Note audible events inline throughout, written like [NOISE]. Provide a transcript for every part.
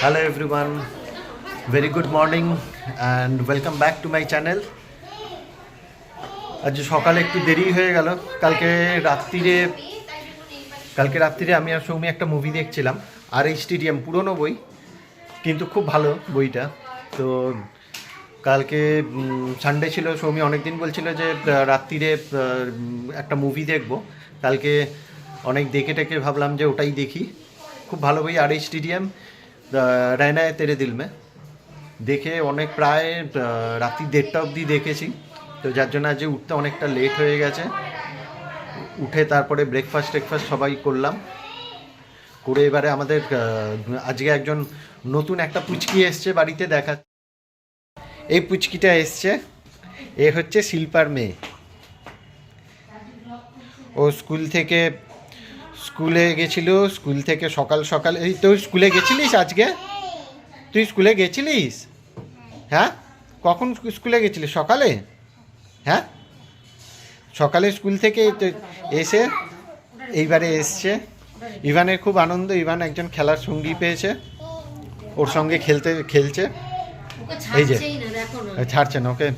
Hello everyone, very good morning and welcome back to my channel. আজ সকালে একটু দেরি হয়ে গেল। কালকে রাত্রিরে কালকে রাত্রিরে আমি আর সৌমি একটা মুভি দেখছিলাম আর এই স্টেডিয়াম পুরনো বই কিন্তু খুব ভালো বইটা। তো কালকে সানডে ছিল সৌমি অনেকদিন বলছিল যে রাত্রিরে একটা মুভি দেখব। কালকে অনেক দেখে টেকে ভাবলাম যে ওটাই দেখি। খুব ভালো বই আর এই স্টেডিয়াম রায়নায় তেরে দিল মে। দেখে অনেক প্রায় রাত্রি দেড়টা অবধি দেখেছি। তো যার জন্য আজ উঠতে অনেকটা লেট হয়ে গেছে। উঠে তারপরে ব্রেকফাস্ট টেকফাস্ট সবাই করলাম। করে এবারে আমাদের আজকে একজন নতুন একটা পুচকি এসছে বাড়িতে দেখা। এই পুচকিটা এসছে। এ হচ্ছে শিল্পার মেয়ে। ও স্কুল থেকে স্কুলে গেছিল স্কুল থেকে সকাল সকাল এই তুই স্কুলে গেছিলিস আজকে? তুই স্কুলে গেছিলিস? হ্যাঁ? কখন স্কুলে গেছিলিস? সকালে? হ্যাঁ? সকালে স্কুল থেকে তো এসে এইবারে এসছে। ইভানের খুব আনন্দ ইভান একজন খেলার সঙ্গী পেয়েছে। ওর সঙ্গে খেলতে খেলছে। এই যে। ছাড়ছেই না দেখো না। আর ছাড়ছে না ওকে।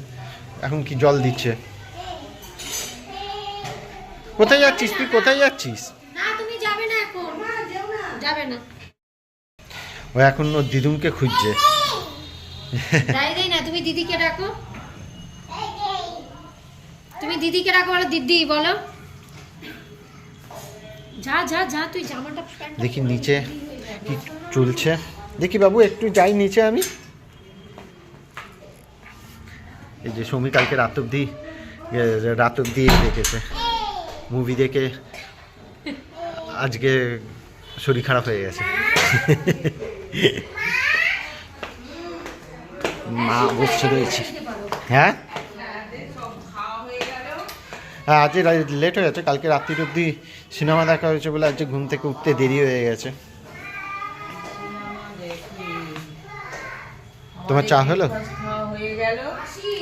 এখন কি জল দিচ্ছে? কোথায় যাচ্ছিস তুই? কোথায় যাচ্ছিস না তুমি যাবে না এখন যাবে না। ও এখন ওর দিদুমকে খুঁজছে। যাই দেই না তুমি দিদিকে ডাকো। তুমি দিদিকে ডাকো বলো দিদি বলো। যা যা যা তুই জামাটা দেখি নিচে কি চলছে। দেখি বাবু একটু যাই নিচে আমি। এই যে সৌমি কালকে রাত অব্দি রাত অব্দি দেখেছে। মুভি দেখে। আজকে শরীর খারাপ হয়ে গেছে। মা বসছে রয়েছে। হ্যাঁ? হ্যাঁ আজকে লেট হয়ে গেছে। কালকে রাত্রির অব্দি সিনেমা দেখা হয়েছে বলে আজকে ঘুম থেকে উঠতে দেরি হয়ে গেছে। তোমার চা হলো? হয়ে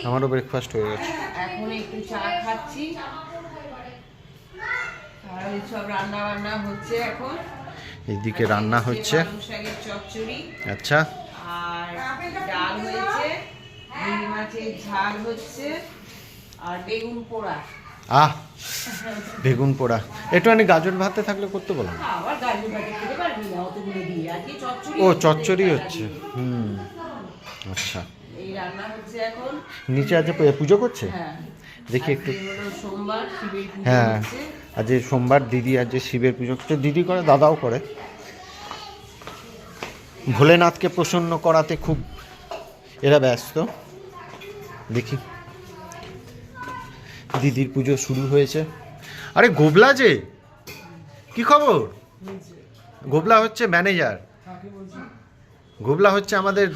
আমারও ব্রেকফাস্ট হয়ে গেছে। এখন একটু চা খাচ্ছি। আর সব রান্না বান্না হচ্ছে এখন। এইদিকে রান্না হচ্ছে। আচ্ছা। আর ডাল হয়েছে মাছের ঝাল হচ্ছে আর বেগুন পোড়া। আহ বেগুন পোড়া। একটুখানি গাজর ভাতে থাকলে করতে বলো। চচ্চড়ি ও। চচ্চড়ি হচ্ছে। হুম। আচ্ছা। নিচে আজ পুজো করছে? হ্যাঁ। দেখি একটু। হ্যাঁ। আজ সোমবার দিদি আজ শিবের পুজো। করছে দিদি করে, দাদাও করে। ভোলেনাথকে প্রসন্ন করাতে খুব এরা ব্যস্ত। দেখি। দিদির পুজো শুরু হয়েছে। আরে, গোবলা যে? কি খবর? গোবলা হচ্ছে ম্যানেজার গোবলা হচ্ছে আমাদের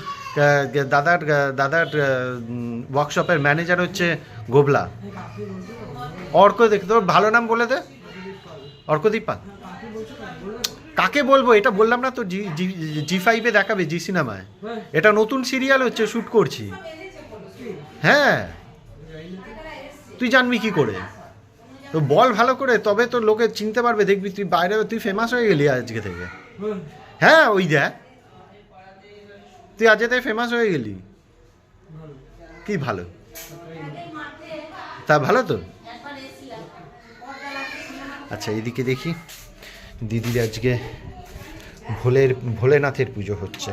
দাদার দাদার ওয়ার্কশপের ম্যানেজার হচ্ছে গোবলা। অর্ক দেখে তোর ভালো নাম বলে দে। অর্কদীপ কাকে বলব? এটা বললাম না তো, জি, জি- ফাইভে দেখাবে, জি সিনেমায়। এটা নতুন সিরিয়াল হচ্ছে শ্যুট করছি। হ্যাঁ। তুই জানবি কি করে? তো বল ভালো করে, তবে তো লোকে চিনতে পারবে, দেখবি তুই বাইরে, তুই ফেমাস হয়ে গেলি আজকে থেকে। হ্যাঁ ওই দেখ। তুই আজকে থেকে ফেমাস হয়ে গেলি। কি ভালো। তা ভালো তো? আচ্ছা এদিকে দেখি। দিদির আজকে ভোলের, ভোলেনাথের পুজো হচ্ছে।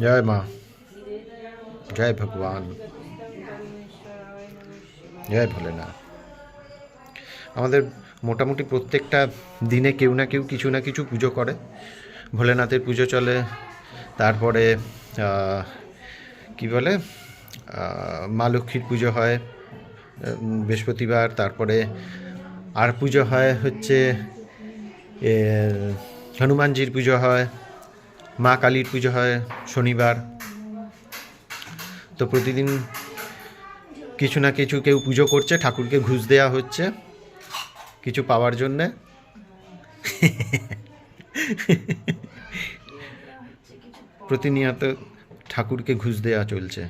জয় মা। জয় ভগবান। জয় ভোলেনাথ। আমাদের মোটামুটি প্রত্যেকটা দিনে কেউ না কেউ কিছু না কিছু পুজো করে। ভোলেনাথের পুজো চলে, তারপরে কি বলে? মা লক্ষ্মীর পুজো হয় বৃহস্পতিবার, তারপরে আর পুজো হয় হচ্ছে হনুমানজির পুজো হয়, মা কালীর পুজো হয় শনিবার। তো প্রতিদিন কিছু না কিছু কেউ পুজো করছে, ঠাকুরকে ঘুষ দেওয়া হচ্ছে, কিছু পাওয়ার জন্যে। [LAUGHS] প্রতিনিয়ত ঠাকুরকে ঘুষ দেওয়া চলছে।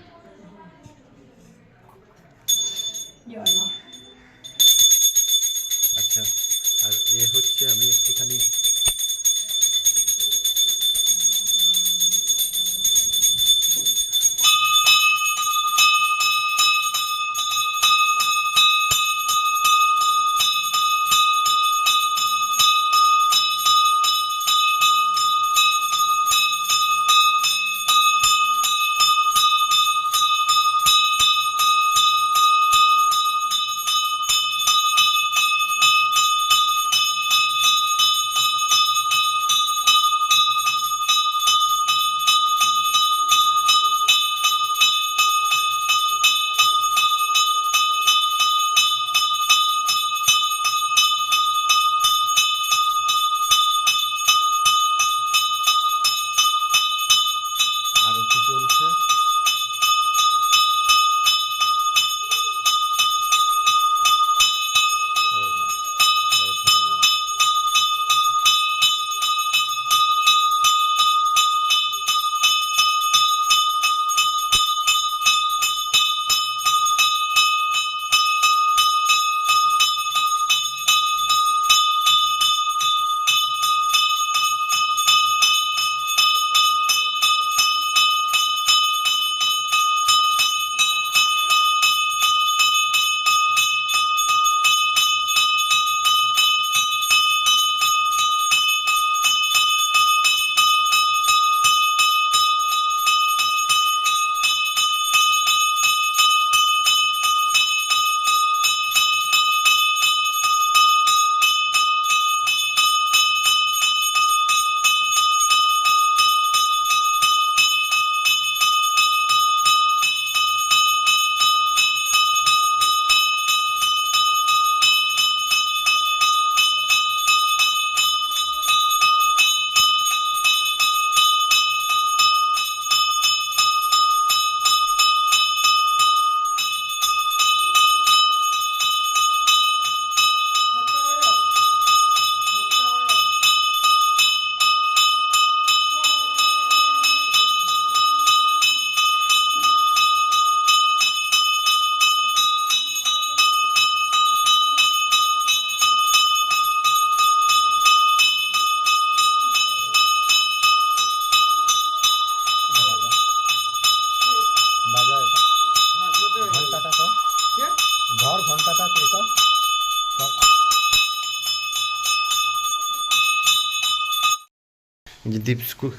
যে দীপ স্কুল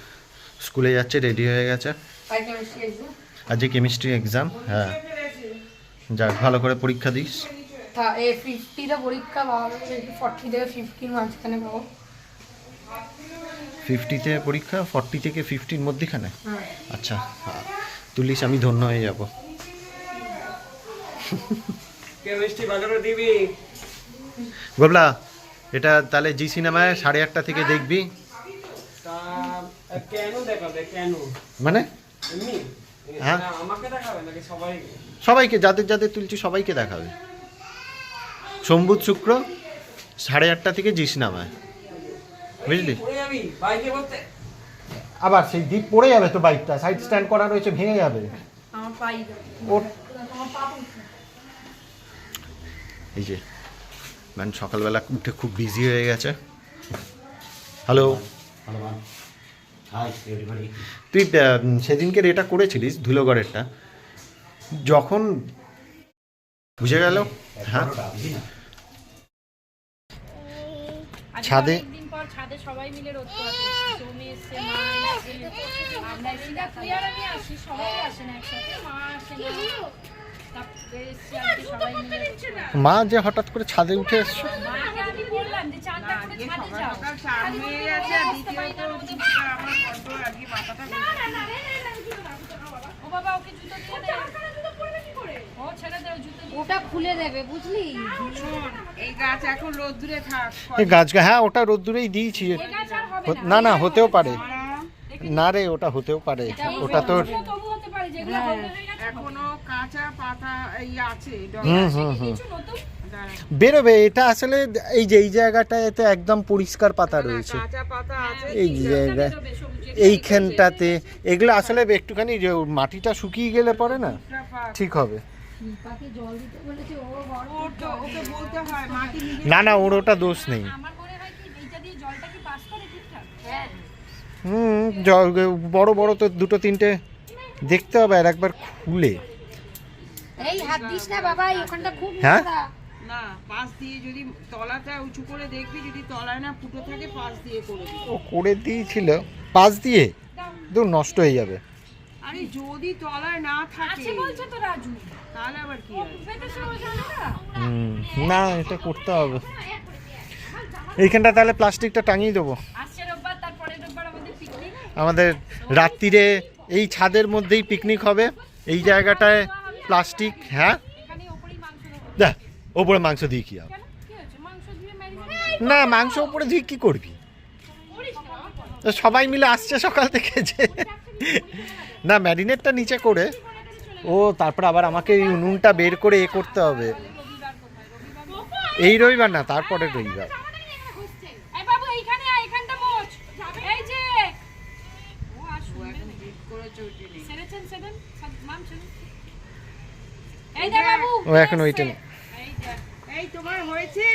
স্কুলে যাচ্ছে রেডি হয়ে গেছে। আজকে কেমিস্ট্রি এক্সাম হ্যাঁ। যাক ভালো করে পরীক্ষা দিস। তা এ ফিফটিটা পরীক্ষা ভালো ফর্টি থেকে ফিফটির মাঝখানে পাবো। ফিফটিতে পরীক্ষা ফর্টি থেকে ফিফটির মধ্যেখানে? হ্যাঁ। আচ্ছা হ্যাঁ। তুলিস আমি ধন্য হয়ে যাব। কেমিস্ট্রি ভালো দিবি। গোবলা এটা তাহলে জি সিনেমায় সাড়ে আটটা থেকে দেখবি। কেন দেখাবে? কেন? মানে? এমনি? হ্যাঁ। আমাকে দেখাবে নাকি সবাই সবাইকে যাদের যাদের তুলছি সবাইকে দেখাবে। সোমবুধ শুক্র সাড়ে আটটা থেকে জি সিনেমায় বুঝলি? আবার সেই দ্বীপ পড়ে যাবে তো বাইকটা সাইড স্ট্যান্ড করা রয়েছে ভেঙে যাবে। এই যে ম্যান সকালবেলা উঠে খুব বিজি হয়ে গেছে। হ্যালো তুই সেদিনকে এটা করেছিলিস ধুলোগড়েরটা? যখন বুঝে গেল হ্যাঁ ছাদে ছাদে সবাই মিলে রোদ তুমি এসছে। মা আমরা এসে তুই আর আমি আসি সবাই আসে না একসাথে মা আসে না। মা যে হঠাৎ করে ছাদে উঠে এসছো হয়ে গেছে আর দ্বিতীয়ত আমার বড্ড আজকে মাথাটা ও বাবা ওকে জুতো দিয়ে দে ও ছেড়ে দে ও জুতো ওটা খুলে দেবে বুঝলি এই গাছ এখন রোদ্দুরে থাক এই গাছ হ্যাঁ ওটা রোদ্দুরেই দিয়েছি হো- না না হতেও পারে না রে ওটা হতেও পারে ওটা তোর হয়ে এখনও কাঁচা পাতা এই আছে। বেরোবে এটা আসলে এই যে এই জায়গাটায় তো একদম পরিষ্কার পাতা রয়েছে। কাঁচা পাতা আছে এই জায়গায় এইখানটাতে এগুলো আসলে একটুখানি যে মাটিটা শুকিয়ে গেলে পরে না? ঠিক হবে। ওর তো ওকে বলতে হয় মাটি নিজে না না ওর ওটা দোষ নেই। মনে হয় হ্যাঁ হুম জ- বড় বড় তো দুটো তিনটে দেখতে হবে আর একবার খুলে। এই হাত দিস না বাবা এই ওখানটা খুব হ্যাঁ? না পাশ দিয়ে যদি তলাটা উঁচু করে দেখবি যদি তলায় না ফুটো থাকে পাশ দিয়ে করে। ও করে দিয়েছিল। পাশ দিয়ে? দূর নষ্ট হয়ে যাবে। আরে যদি তলায় না থাকে। আছে বলছে তো রাজু। তাহলে আবার কি না? না এটা করতে হবে। এইখানটা তাহলে প্লাস্টিকটা টাঙিয়ে দেবো। আমাদের রাত্রিরে এই ছাদের মধ্যেই পিকনিক হবে। এই জায়গাটায় প্লাস্টিক হ্যাঁ? যা ওপরে মাংস দিয়ে কি হবে? না, মাংস ওপরে দিয়ে কি করবি? সবাই মিলে আসছে সকাল থেকে যে। না ম্যারিনেটটা নিচে করে। ও, তারপর আবার আমাকে এই উনুনটা বের করে এ করতে হবে। এই রবিবার না তারপরে রবিবার এই বাবু এইখানে আয় এখানটা মোচ এই যে ও আর শুনবে না। করেছে ওইটা নেই। সেরেছেন সেরেন সব মাম ছেড়ে এই দে বাবু ও এখন ওইটা নেই। এই দে এই তোমার হয়েছে?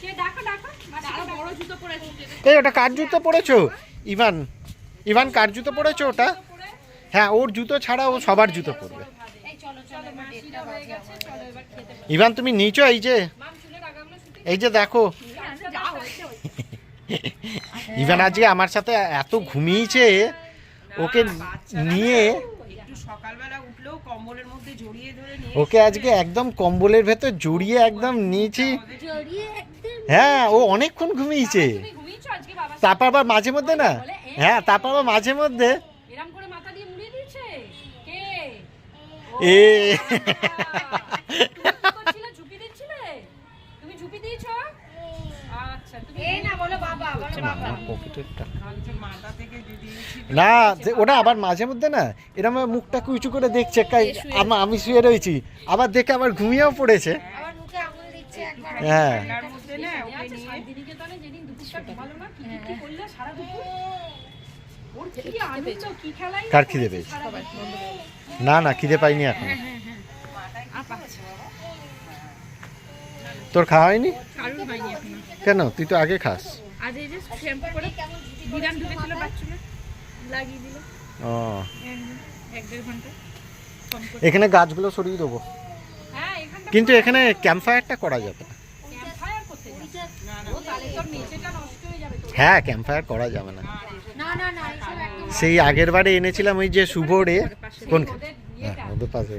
কে ডাকো ডাকো। ডাকো বড় জুতো পরেছে। এই ওটা কার জুতো পরেছো? ইভান। ইভান কার জুতো পরেছো ওটা? হ্যাঁ ওর জুতো ছাড়া ও সবার জুতো পরবে। এই চলো চলো মাসিরা হয়ে গেছে চলো এবার খেতে ইভান তুমি নিচো এই যে। এই যে দেখো। ইভান আজকে আমার সাথে এত ঘুমিয়েছে ওকে নিয়ে সকালবেলা উঠলেও কম্বলের মধ্যে জড়িয়ে ধরে নিয়ে ওকে আজকে একদম কম্বলের ভেতর জড়িয়ে একদম নিয়েছি। হ্যাঁ ও অনেকক্ষণ ঘুমিয়েছে। বাবা তারপর আবার মাঝে মধ্যে না? হ্যাঁ তারপর আবার মাঝে মধ্যে। এ [LAUGHS] তুমি কি করছিলে ঝুপি দিচ্ছিলে তুমি ঝুপি দিয়েছ আচ্ছা তুমি এই না বলো বাবা বলো বাবা। কালকে মাথা থেকে যদি না যে- ওটা আবার মাঝে মধ্যে না এরম মুখটাকে উঁচু করে দেখছে কাই- আমা- আমি শুয়ে রয়েছি আবার দেখে আবার ঘুমিয়েও পড়েছে। আবার মুখে আঙুল দিচ্ছে একবার। হ্যাঁ। না ওকে নিয়ে শান্তিনিকে তাহলে যেদিন দুপুরটা ঢোকালো না কি কি কি করলে সারা দুপুর? ওর কি আনন্দ কি খেলাই? কার খিদে পেয়েছে? না না খিদে পাইনি এখন। তোর খাওয়া হয়নি? কেন? তুই তো আগে খাস। ও। করে। এখানে গাছগুলো সরিয়ে দেবো। হ্যাঁ কিন্তু এখানে ক্যাম্প ফায়ারটা করা যাবে। না হয়ে হ্যাঁ ক্যাম্প ফায়ার করা যাবে না। সেই আগের বারে এনেছিলাম ওই যে শুভ রে। কোন হ্যাঁ ওদের পাশে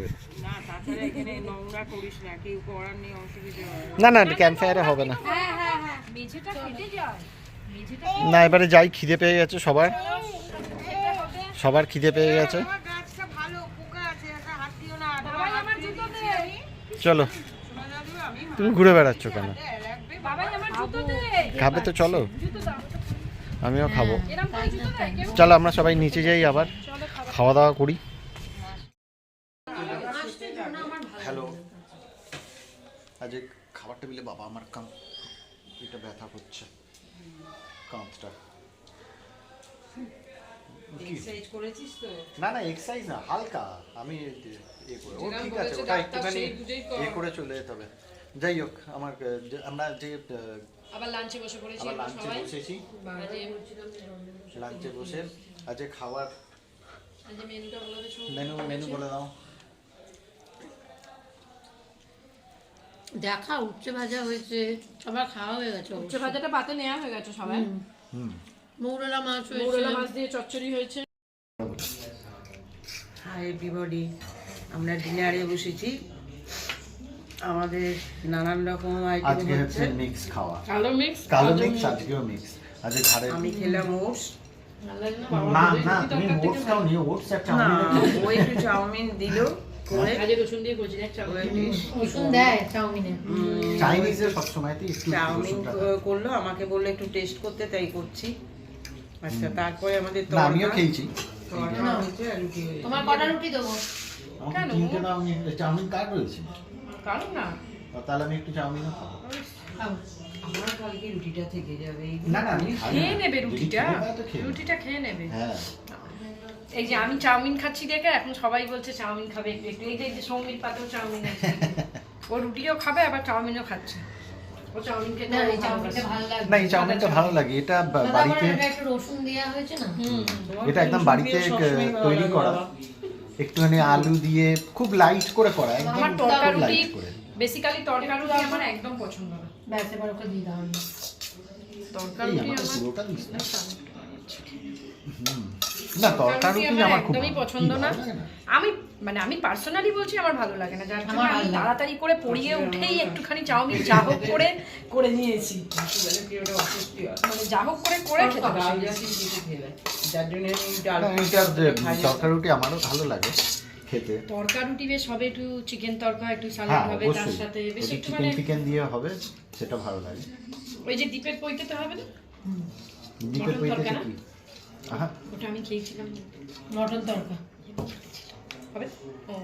না না কেউ করার নেই অসুবিধা হয়। না না ক্যাম্প ফায়ারে হবে না। হ্যাঁ হ্যাঁ হ্যাঁ না এবারে যাই খিদে পেয়ে গেছে সবার। সবার খিদে পেয়ে গেছে। আমার গাছটা ভালো পোকা আছে একটা হাত দিও না বাবাই আমার জুতো দে। চলো। তুমি ঘুরে বেড়াচ্ছ কেন? খাবে। তো চলো। আমিও খাব। চলো আমরা সবাই নিচে যাই আবার। খাওয়া দাওয়া করি হ্যালো আজ খাবার টেবিলে বাবা আমার কাম এটা ব্যথা করছে কাঁধটা। এক্সারসাইজ করেছিস তো? না না এক্সারসাইজ না হালকা। আমি এ করে। ও ঠিক আছে ওটা একটুখানি এ করে চলে যেতে হবে। যাই হোক আমার আমরা যে আবার লাঞ্চে বসে পড়েছি আবার লাঞ্চে বসেছি। লাঞ্চে বসে আজকে খাবার। মেনু মেনু বলে দাও। দেখা উচ্ছে ভাজা হয়েছে সবার খাওয়া হয়ে গেছে উচ্চ ভাজাটা পাতে নেওয়া হয়ে গেছে সবাই। হুম। মৌরলা মাছ হয়েছে। মৌরলা মাছ দিয়ে চচ্চড়ি হয়েছে। হাই এভরিবডি আমরা ডিনারে বসেছি। আমাদের নানান রকম আইটেম আজকে হচ্ছে হচ্ছে। মিক্স খাওয়া। কালো মিক্স কালো মিক্স আজকেও মিক্স আজকে ঘাড়ে আমি খেলাম ওটস না? না তুমি ওটস খাও নি ওটস একটা না চাউমিন ও একটু চাউমিন দিল। দেয় চাউমিনে। চাইনিজে সবসময়তেই একটু চাউমিন। করল আমাকে বলল একটু টেস্ট করতে তাই করছি। আচ্ছা তারপরে আমাদের না আমিও খেয়েছি। তড়কা হয়েছে আর রুটি হয়েছে। তোমার কটা রুটি দেবো? আমাকে তিনটে নাম চাউমিন কার রয়েছে? কারণ না। তাহলে আমি একটু চাউমিনও খাব। আমার কালকে রুটিটা থেকে যাবে। না না আমি খেয়ে নেবে রুটিটা। রুটিটা খেয়ে নেবে। হ্যাঁ। এই যে আমি চাউমিন খাচ্ছি দেখে এখন সবাই বলছে চাউমিন খাবে একটু একটু। এই যে এই যে সৌমির পাতেও চাউমিন আছে। [LAUGHS] ও রুটিও খাবে আবার চাউমিনও খাচ্ছে। ও চাউমিন খেতে না এই চাউমিনটা ভালো লাগে। এটা বাড়িতে এটা রসুন দেওয়া হয়েছে না? এটা একদম বাড়িতে তৈরি করা। একটুখানি আলু দিয়ে খুব লাইট করে করা একদম আমার খুব তরকা রুটি লাইট করে। বেসিক্যালি তরকা রুটি আমার একদম পছন্দ না। ব্যাস এবার ওকে দিয়ে দাও তরকা রুটি আমার পুরোটা দিস না হুম। না তরকা আমার খুব একদমই পছন্দ না। ভালো লাগে না? আমি মানে আমি পার্সোনালি বলছি আমার ভালো লাগে না। যার জন্য আমি তাড়াতাড়ি করে পড়িয়ে উঠেই একটুখানি চাউমিন যা হোক করে করে নিয়েছি। মানে যা হোক করে করে খেতে বসে যার জন্য আমি ডাল না, এইটার যে তরকা রুটি আমারও ভালো লাগে খেতে। তরকা রুটি বেশ হবে একটু চিকেন তরকা একটু হ্যাঁ সালাদ হবে তার সাথে বেশ একটু চিকেন মানে চিকেন দিয়ে হবে সেটা ভালো লাগে। ওই যে দ্বীপের পৈতেতে হবে না? তরকা না? কি? ওটা আমি খেয়েছিলাম। মটন তরকা হবে? ও।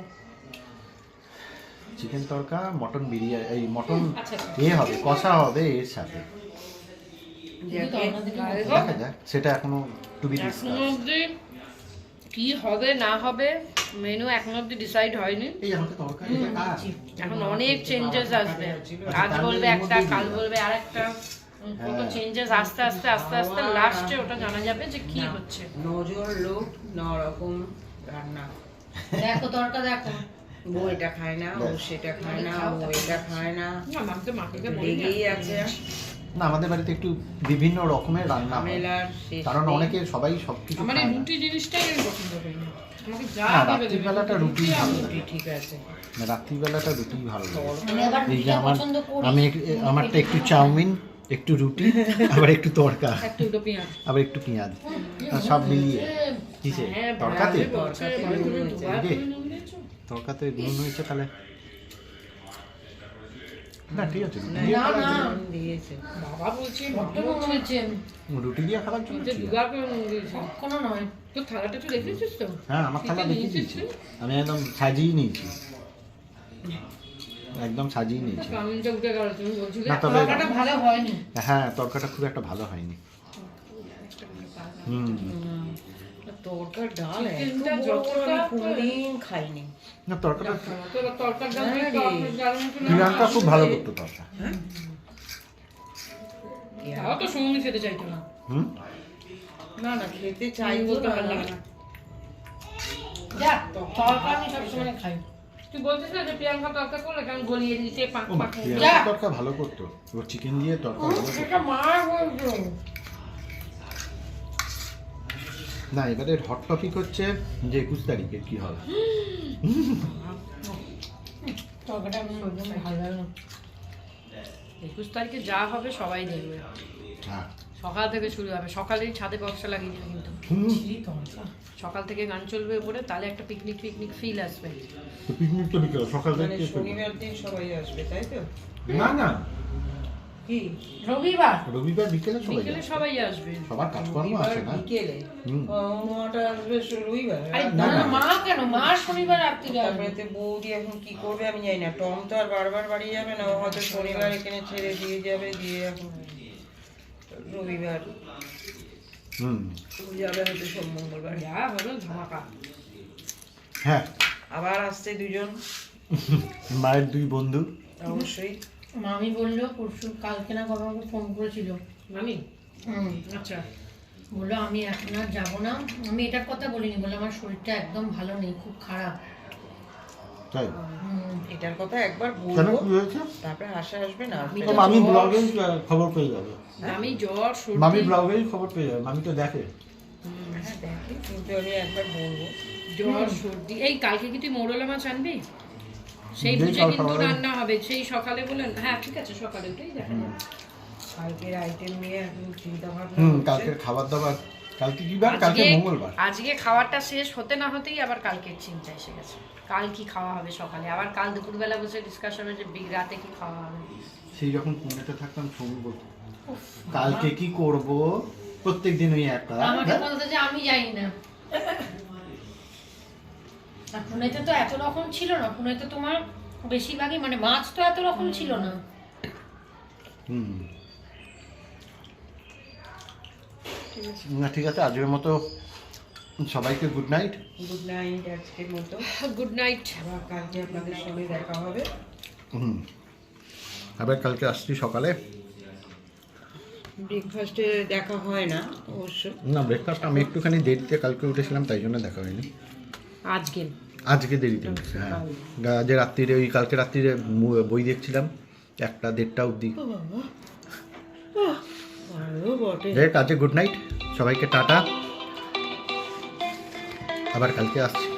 চিকেন তরকা মটন বিরিয়ানি এই মটন আচ্ছা, আচ্ছা। এ হবে কষা হবে এর সাথে। দেখা যাক। সেটা এখনও টু বি কি হবে না হবে মেনু এখনও অবধি ডিসাইড হয়নি? এখন অনেক চেঞ্জেস আসবে। আজ বলবে একটা কাল বলবে আর একটা কত চেঞ্জেস আস্তে আস্তে আস্তে আস্তে লাস্টে ওটা জানা যাবে যে কি হচ্ছে। নজন লোক ন রকম রান্না। দেখো তরকা দেখো। বউ এটা খায় না ও সেটা খায় না ও এটা খায় না। লেগেই আছে। না আমাদের বাড়িতে একটু বিভিন্ন রকমের রান্না হয়। কারণ অনেকে সবাই সবকিছু আমার এই খায় না। রুটি জিনিসটাই আমি পছন্দ করি না। আমাকে যা রাত্রিবেলাটা রুটি ভালো লাগে। ঠিক আছে। রাত্রিবেলাটা রুটি ভালো লাগে। আমি এই যে আমার আমি আমারটা একটু চাউমিন একটু রুটি আবার একটু পেঁয়াজ। আবার একটু পেঁয়াজ। আর সব মিলিয়ে। কিসে? তরকাতে নুন তরকাতে নুন হয়েছে তাহলে। না ঠিক আছে রুটি দিয়ে খাবার। জন্য- নয়। থালাটা দেখেছিস তো? হ্যাঁ আমার থালা আমি একদম সাজিয়ে নিয়েছি। একদম সাজিয়ে নিয়েছি। চাউমিনটা উঠে গেল? তুমি বলছিলে না তবে তরকাটা ভালো হয়নি। হ্যাঁ তরকাটা খুব একটা ভালো হয়নি। হুম। তরকার ডাল এত চিকেনটা বড় বড় আমি যতটা- কোনদিন খাইনি। না তরকাটা তরকার ডাল হ্যাঁ রে। তরকার ডাল মতো না। প্রিয়াঙ্কা খুব ভালো করতো তরকা তাও তো সৌমি খেতে চাইতো না। হুম? না না খেতে চাই চাইব বলতে ভালো লাগে না। যা তরকা আমি সবসময় খাই। তুই বলছিস না যে প্রিয়াঙ্কা তরকা করলে? কেন গলিয়ে দিতে পাক পাক প্রিয়াঙ্কা তরকা ভালো করতো। চিকেন দিয়ে তরকা ভালো করতো। সেটা মা বলছো। না এবারে হট টপিক হচ্ছে যে একুশ তারিখে কি হবে? তরকাটা আমি ভালো একুশ তারিখে যা হবে সবাই দেখবে। হ্যাঁ। সকাল থেকে শুরু হবে। সকালেই ছাদে বক্সা লাগিয়েছে কিন্তু। সকাল থেকে গান চলবে উপরে তাহলে একটা পিকনিক পিকনিক ফিল আসবে। পিকনিক তো বিকেল সকাল মানে থেকে শনিবার দিন সবাই আসবে তাই তো? না না। কি? রবিবার। রবিবার বিকেলে সবাই বিকেলে সবাই আসবে। সবার কাজকর্ম আছে না? বিকেলে? হুম। আসবে রবিবার? না, না না। মা কেন? মা শনিবার তারপরে বৌদি এখন কি করবে আমি জানি না। টম তো আর বারবার বাড়ি যাবে না হয়তো শনিবার এখানে ছেড়ে দিয়ে যাবে দিয়ে এখন রবিবার। হুম। যাবে হয়তো সোম মঙ্গলবার। যা হলো ধামাকা হ্যাঁ। আবার আসছে দুজন। মায়ের দুই বন্ধু। অবশ্যই। মামি বলল পরশু কালকে না কবে আমাকে ফোন করেছিল। মামি? হুম। আচ্ছা। বলল আমি এখন আর যাব না। আমি এটার কথা বলিনি। বলে আমার শরীরটা একদম ভালো নেই খুব খারাপ। তাই? এটার কথা একবার বলব। কি হয়েছে? তারপরে আশা আসবে না আসবে তো না। মামি ব্লগেই খবর পেয়ে যাবে। মামি জ্বর মামি সর্দি খবর পেয়ে যাবে মামি তো দেখে হ্যাঁ দেখি কিন্তু আমি একবার বলব। জ্বর সর্দি এই কালকে কি তুই মোরলা মাছ আনবি? সেই বুঝে কিন্তু সকালে- রান্না হবে সেই সকালে বলেন হ্যাঁ ঠিক আছে সকালে ওটাই দেখা যাবে। কালকের আইটেম নিয়ে এখন চিন্তা ভাবনা হুম কালকের খাবার দাবার কালকে কি বার কালকে মঙ্গলবার। আজকে খাবারটা শেষ হতে না হতেই আবার কালকের চিন্তা এসে গেছে। কাল কি খাওয়া হবে সকালে? আবার কাল দুপুরবেলা বসে ডিসকাস হবে যে বি- রাতে কি খাওয়া হবে। সেই যখন পুনেতে থাকতাম সৌমি বলতো। কালকে কি করব? প্রত্যেক দিন ওই একটা। আমাকে বলতে যে আমি জানি না। পুনেতে তো এত রকম ছিল না। পুনেতে তোমার বেশিরভাগই মানে মাছ তো এত রকম ছিল না। হুম। না ঠিক আছে আজকের মতো সবাইকে গুড নাইট গুড নাইট আজকের মতো। গুড নাইট আবার কালকে আপনাদের সঙ্গে দেখা হবে। হুম। আবার কালকে আসছি সকালে। ব্রেকফাস্টে দেখা হয় না অবশ্য। না ব্রেকফাস্ট আমি একটুখানি দেরিতে কালকে উঠেছিলাম তাই জন্য দেখা হয়নি। আজকে। আজকে দেরিতে উঠেছি হ্যাঁ। যে রাত্রিরে ওই কালকে রাত্রিরে বই দেখছিলাম একটা দেড়টা অবধি। ভালো বটে। আজকে গুড নাইট সবাইকে টাটা। আবার কালকে আসছি।